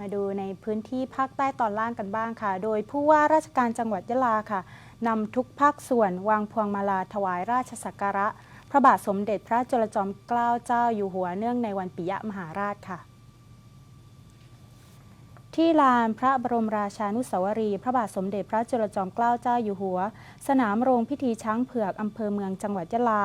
มาดูในพื้นที่ภาคใต้ตอนล่างกันบ้างค่ะ โดยผู้ว่าราชการจังหวัดยะลาค่ะนำทุกภาคส่วนวางพวงมาลาถวายราชสักการะ พระบาทสมเด็จพระจุลจอมเกล้าเจ้าอยู่หัวเนื่องในวันปิยมหาราชค่ะ ที่ลานพระบรมราชานุสาวรี พระบาทสมเด็จพระจุลจอมเกล้าเจ้าอยู่หัว สนามโรงพิธีช้างเผือกอำเภอเมืองจังหวัดยะลา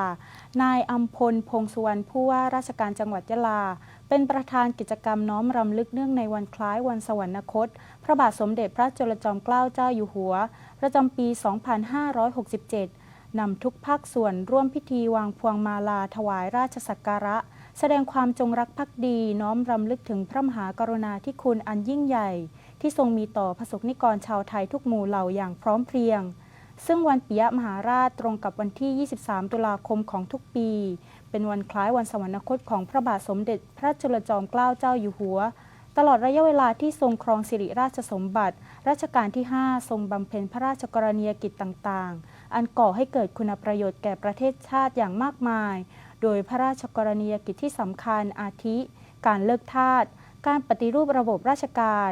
นายอัมพลพงสุวรรณผู้ว่าราชการจังหวัดยะลา เป็นประธานกิจกรรมน้อมรำลึกเนื่องในวันคล้ายวันสวรรคต พระบาทสมเด็จพระจุลจอมเกล้าเจ้าอยู่หัว ประจำปี 2567 นำทุกภาคส่วนร่วมพิธีวางพวงมาลาถวายราชสักการะ แสดงความจงรักภักดีน้อมรำลึกถึงพระมหากรุณาธิคุณอันยิ่งใหญ่ ที่ทรงมีต่อประสบนิกรชาวไทยทุกหมู่เหล่าอย่างพร้อมเพรียง ซึ่งวันปิยมหาราชตรงกับวันที่ 23 ตุลาคมของทุกปี เป็นวันคล้ายวันสวรรคตของพระบาทสมเด็จ พระจุลจอมเกล้าเจ้าอยู่หัวตลอดระยะเวลาที่ทรงครองสิริราชสมบัติ รัชกาลที่ 5 ทรงบำเพ็ญพระราชกรณียกิจต่าง ๆ อันก่อให้เกิดคุณประโยชน์แก่ประเทศชาติอย่างมากมาย โดยพระราชกรณียกิจที่สำคัญอาทิ การเลิกทาส การปฏิรูประบบราชการ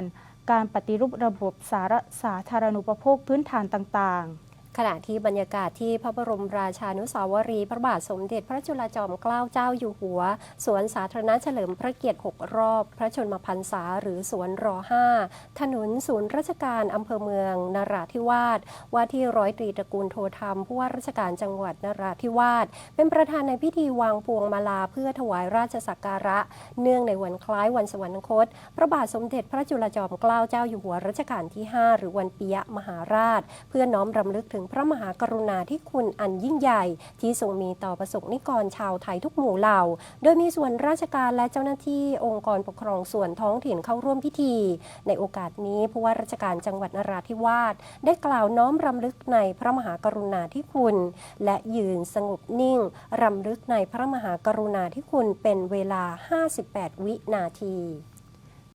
การปฏิรูประบบสารสาธารณูปโภคพื้นฐานต่างๆ ขณะที่บรรยากาศที่พระบรมราชานุสาวรีย์พระบาทสมเด็จพระจุลจอมเกล้าเจ้าอยู่หัว สวนสาธารณะเฉลิมพระเกียรติ 6 รอบ พระชนมพรรษาหรือสวนรอ5ถนนศูนย์ราชการอำเภอเมืองนราธิวาสว่าที่ร้อยตรีตระกูลโทธรรมผู้ว่าราชการจังหวัดนราธิวาสเป็นประธานในพิธีวางพวงมาลาเพื่อถวายราชสักการะ เนื่องในวันคล้ายวันสวรรคต พระบาทสมเด็จพระจุลจอมเกล้าเจ้าอยู่หัวรัชกาลที่ 5 หรือวันปิยมหาราช เพื่อน้อมรำลึกถึงพระมหากรุณาธิคุณอันยิ่งใหญ่ ที่ทรงมีต่อประสบนิกรชาวไทยทุกหมู่เหล่า โดยมีส่วนราชการและเจ้าหน้าที่องค์กรปกครองส่วนท้องถิ่นเข้าร่วมพิธี ในโอกาสนี้ผู้ว่าราชการจังหวัดนราธิวาสได้กล่าวน้อมรำลึกในพระมหากรุณาธิคุณ และยืนสงบนิ่งรำลึกในพระมหากรุณาธิคุณเป็นเวลา 58 วินาที